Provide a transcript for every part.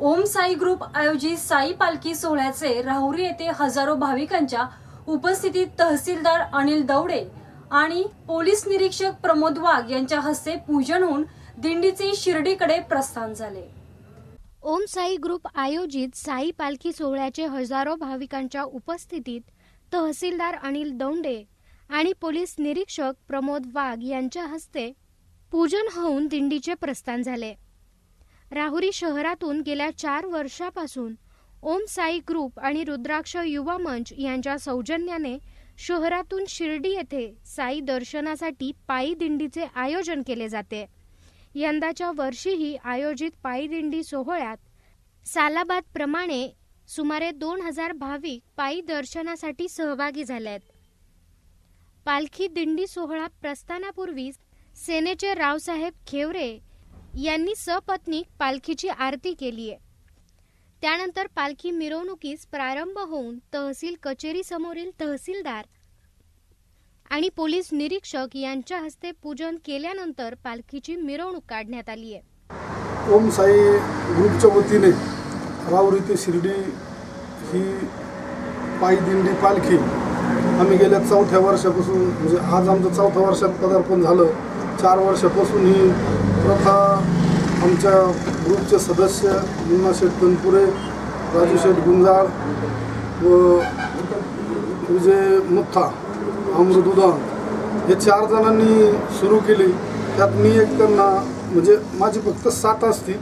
ओम Sai group आयोजित साई पालखी सोहळ्याचे राहुरी येथे हजारो भाविकांच्या उपस्थितीत तहसीलदार अनिल दौडे आणि पोलीस निरीक्षक प्रमोद वाघ यांच्या हस्ते पूजन होऊन दिंडीचे शिर्डीकडे प्रस्थान झाले. ओम साई ग्रुप आयोजित साई पालखी सोहळ्याचे हजारो भाविकांच्या उपस्थितीत तहसीलदार अनिल दौंडे आणि पोलीस निरीक्षक प्रमोद वाघ यांच्या हस्ते पूजन होऊन दिंडीचे प्रस्थान झाले. राहुरी शहरातून गेल्या चार वर्षापासून ओम साई ग्रुप आणि रुद्राक्ष युवा मंच यांच्या सौजन्याने शहरातून शिर्डी येथे साई दर्शनासाठी पायी दिंडीचे आयोजन केले जाते. यंदाच्या वर्षीही आयोजित पायी दिंडी सोहळ्यात सालाबाद प्रमाणे सुमारे दोन हजार भाविक पायी दर्शनासाठी सहभागी झालेत. पालखी दिंडी सोहळा प्रस्थानापूर्वी सेनेचे रावसाहेब खेवरे यांनी सपत्नीक पालखीची आरती केली आहे. त्यानंतर पालखी मिरवणुकीस प्रारंभ होऊन तहसील कचेरी समोरील तहसीलदार आणि पोलीस निरीक्षक यांच्या हस्ते पूजन केल्यानंतर पालखीची मिरवणूक काढण्यात आली आहे. ओम साई ग्रुपच्या वतीने राहुरी ते शिर्डी ही पायी दिंडी पालखी आम्ही गेल्या चौथ्या वर्षापासून म्हणजे आज आमचं चौथ्या वर्षात पदार्पण झालं. चार वर्षापासून ही प्रथा आमच्या ग्रुपचे सदस्य मुन्ना शेठ तनपुरे राजू शेठ गुंजाळ व विजय मुथा अमृत उदान हे चार जणांनी सुरू केली. त्यात मी एक त्यांना म्हणजे माझी फक्त साथ असती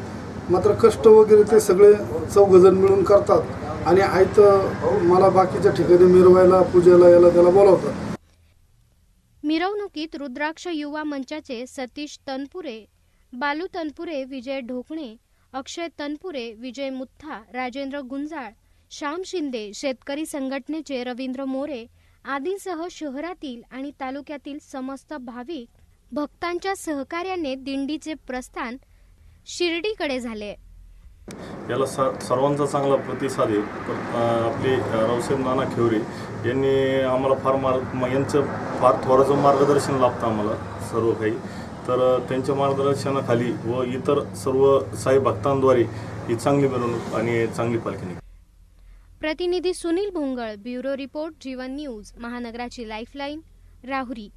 मात्र कष्ट वगैरे ते सगळे चौघजण मिळून करतात. आणि आयत मला बाकीच्या ठिकाणी मिरवायला पूजेला याला त्याला बोलावतात. मिरवणुकीत रुद्राक्ष युवा मंचाचे सतीश तनपुरे बालू तनपुरे विजय ढोकणे अक्षय तनपुरे विजय मुथ्था राजेंद्र गुंजाळ श्याम शिंदे शेतकरी संघटनेचे रवींद्र मोरे आदींसह शहरातील आणि तालुक्यातील समस्त भाविक भक्तांच्या सहकार्याने दिंडीचे प्रस्थान शिर्डीकडे झाले. याला स सर्वांचा चांगला प्रतिसाद आहे. आपले रावसाहेब नाना खेवरे यांनी आम्हाला फार मार्ग यांचं फार थोडंसं मार्गदर्शन लाभतं आम्हाला सर्व काही. तर त्यांच्या मार्गदर्शनाखाली व इतर सर्व साई भक्तांद्वारे ही चांगली मिरवणूक आणि चांगली पालखी निघते. प्रतिनिधी Sunil Bhongal bureau report Jeevan news महानगराची lifeline Rahuri